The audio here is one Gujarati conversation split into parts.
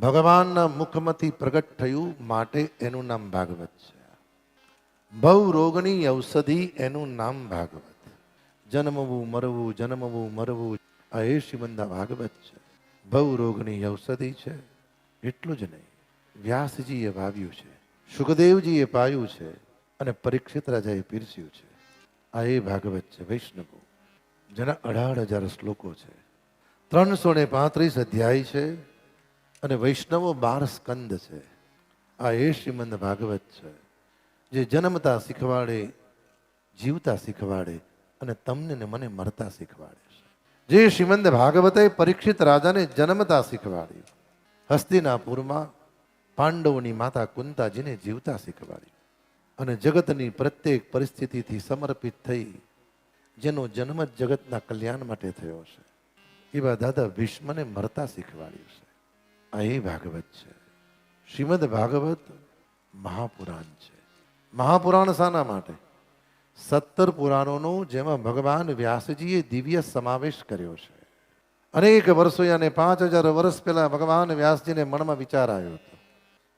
ભગવાનના મુખમાંથી પ્રગટ થયું માટે એનું નામ ભાગવત છે. ભવ રોગની ઔષધિ એનું નામ ભાગવત. જન્મવું, મરવું જન્મવું, મરવું. આ એ શિવંદા ભાગવત છે. ભવ રોગની ઔષધિ છે. એટલું જ નહીં. વ્યાસજીએ વાવ્યું છે. સુખદેવજીએ પાયું છે. અને પરીક્ષિત રાજાએ પીરસ્યું છે. આ એ ભાગવત છે વૈષ્ણવો. જેના અઢાર હજાર શ્લોકો છે. ત્રણસો ને પાંત્રીસ અધ્યાય છે. અને વૈષ્ણવો બાર સ્કંદ છે. આ એ શ્રીમંદ ભાગવત છે. જે જન્મતા શીખવાડે, જીવતા શીખવાડે અને તમને ને મને મરતા શીખવાડે છે. જે શ્રીમંદ ભાગવતે પરીક્ષિત રાજાને જન્મતા શીખવાડ્યું હસ્તિનાપુરમાં પાંડવોની માતા કુંતાજીને જીવતા શીખવાડ્યું અને જગતની પ્રત્યેક પરિસ્થિતિથી સમર્પિત થઈ જેનો જન્મ જગતના કલ્યાણ માટે થયો છે. એવા દાદા ભીષ્મને મરતા શીખવાડ્યું છે. એ ભાગવત છે. શ્રીમદ ભાગવત મહાપુરાણ છે. મહાપુરાણ શાના માટે? સત્તર પુરાણોનો જેમાં ભગવાન વ્યાસજીએ દિવ્ય સમાવેશ કર્યો છે. અનેક વર્ષો અને પાંચ હજાર વર્ષ પહેલાં ભગવાન વ્યાસજીને મનમાં વિચાર આવ્યો હતો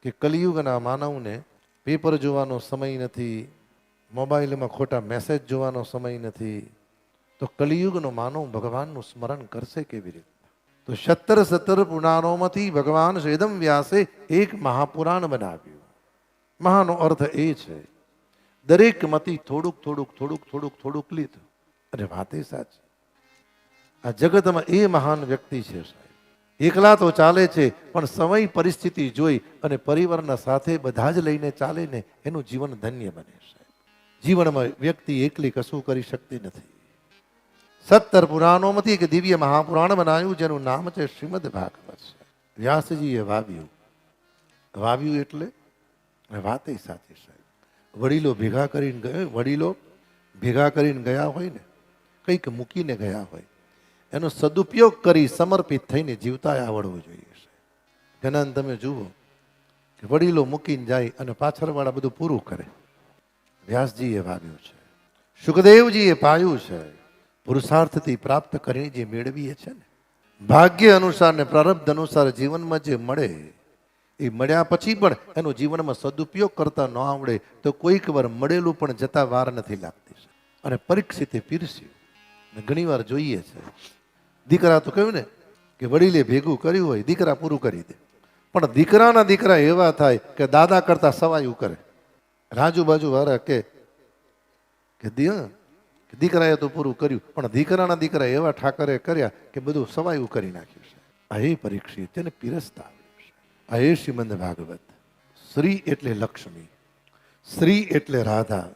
કે કલિયુગના માનવને પેપર જોવાનો સમય નથી, મોબાઈલમાં ખોટા મેસેજ જોવાનો સમય નથી, તો કલિયુગનો માનવ ભગવાનનું સ્મરણ કરશે કેવી રીતે? તો સત્તર સત્તર પુરાણોમાંથી ભગવાન શ્રીદમ વ્યાસે એક મહાપુરાણ બનાવ્યું. મહાનો અર્થ એ છે, દરેક મતી થોડુંક થોડુંક થોડુંક થોડુંક થોડુંક લીધું. અને વાત એ સાચી. આ જગતમાં એ મહાન વ્યક્તિ છે સાહેબ. એકલા તો ચાલે છે, પણ સમય પરિસ્થિતિ જોઈ અને પરિવારના સાથે બધા જ લઈને ચાલે ને એનું જીવન ધન્ય બને સાહેબ. જીવનમાં વ્યક્તિ એકલી કશું કરી શકતી નથી. સત્તર પુરાણોમાંથી એક દિવ્ય મહાપુરાણ બનાવ્યું, જેનું નામ છે શ્રીમદ ભાગવત. છે વ્યાસજીએ વાવ્યું. વાવ્યું એટલે વાતે સાચી સાહેબ. વડીલો ભેગા કરીને ગયા, વડીલો ભેગા કરીને ગયા હોય ને, કંઈક મૂકીને ગયા હોય, એનો સદુપયોગ કરી સમર્પિત થઈને જીવતા આવડવું જોઈએ છે ઘણા તમે જુઓ કે વડીલો મૂકીને જાય અને પાછળવાળા બધું પૂરું કરે. વ્યાસજીએ વાવ્યું છે. સુખદેવજીએ પાયું છે. પુરુષાર્થથી પ્રાપ્ત કરીને જે મેળવીએ છે ને, ભાગ્ય અનુસાર ને પ્રારબ્ધ અનુસાર જીવનમાં જે મળે, એ મળ્યા પછી પણ એનો જીવનમાં સદુપયોગ કરતા ન આવડે તો કોઈક વાર મળેલું પણ જતા વાર નથી લાગતી અને પરીક્ષિતે પીરસ્યું. ને ઘણીવાર જોઈએ છે. દીકરા તો કહ્યું ને કે વડીલે ભેગું કર્યું હોય, દીકરા પૂરું કરી દે. પણ દીકરાના દીકરા એવા થાય કે દાદા કરતા સવાયું કરે. રાજુ બાજુ વાળા કે દિયા કે દીકરાએ તો પૂરું કર્યું, પણ દીકરાના દીકરા એવા ઠાકરે કર્યા કે બધું સવાયું કરી નાખ્યું છે. આ પરીક્ષિત તેને પીરસતા આવ્યું છે. આ શ્રીમંદ ભાગવત, શ્રી એટલે લક્ષ્મી, શ્રી એટલે રાધા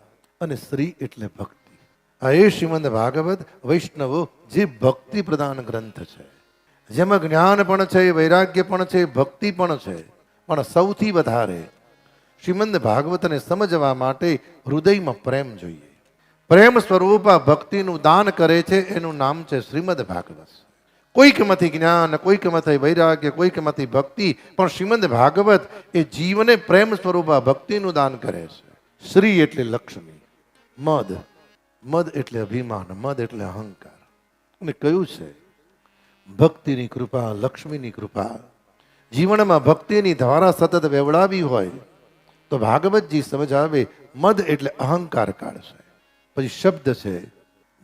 અને શ્રી એટલે ભક્તિ. આ શ્રીમંદ ભાગવત વૈષ્ણવો જે ભક્તિ પ્રધાન ગ્રંથ છે, જેમાં જ્ઞાન પણ છે, વૈરાગ્ય પણ છે, ભક્તિ પણ છે, પણ સૌથી વધારે શ્રીમંદ ભાગવતને સમજવા માટે હૃદયમાં પ્રેમ જોઈએ. પ્રેમ સ્વરૂપ ભક્તિનું દાન કરે છે, એનું નામ છે શ્રીમદ ભાગવત. કોઈકમાંથી જ્ઞાન કોઈકમાંથી વૈરાગ્ય કોઈકમાંથી ભક્તિ, પણ શ્રીમદ ભાગવત એ જીવને પ્રેમ સ્વરૂપ ભક્તિનું દાન કરે છે. શ્રી એટલે લક્ષ્મી, મદ મદ એટલે અભિમાન, મદ એટલે અહંકાર. અને કયું છે? ભક્તિની કૃપા, લક્ષ્મીની કૃપા. જીવનમાં ભક્તિની ધારા સતત વેવડાવી હોય, તો ભાગવતજી સમજાવે, મદ એટલે અહંકાર કાઢશે પછી શબ્દ છે,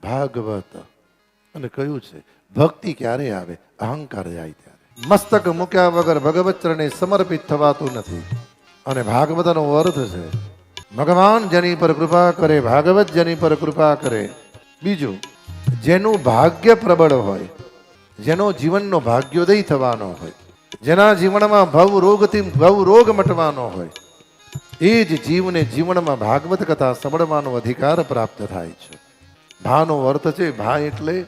ભાગવત. અને કયું છે, ભક્તિ ક્યારે આવે? અહંકાર જાય ત્યારે. મસ્તક મૂક્યા વગર ભગવત ચરણે સમર્પિત થવાતું નથી. અને ભાગવતનો અર્થ છે, ભગવાન જેની પર કૃપા કરે, ભાગવત જેની પર કૃપા કરે. બીજું, જેનું ભાગ્ય પ્રબળ હોય, જેનો જીવનનો ભાગ્યોદય થવાનો હોય, જેના જીવનમાં ભવ રોગથી ભવ રોગ મટવાનો હોય એ જ જીવને જીવનમાં ભાગવત કથા સાંભળવાનો અધિકાર પ્રાપ્ત થાય છે. ભાનો અર્થ છે, ભા એટલે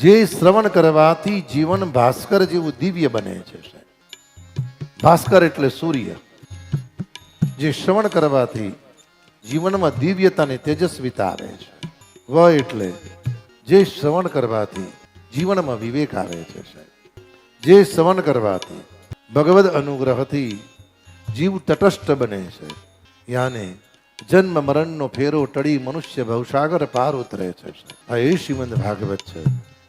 જે શ્રવણ કરવાથી જીવન ભાસ્કર જેવું દિવ્ય બને છે ભાસ્કર એટલે સૂર્ય. જે શ્રવણ કરવાથી જીવનમાં દિવ્યતા અને તેજસ્વીતા આવે છે. વ એટલે જે શ્રવણ કરવાથી જીવનમાં વિવેક આવે છે જે શ્રવણ કરવાથી ભગવદ અનુગ્રહથી જીવ તટસ્થ બને છે. યાને જન્મ મરણનો ફેરો ટળી મનુષ્ય ભવસાગર પાર ઉતરે છે. આ એ શ્રીમંદ ભાગવત છે.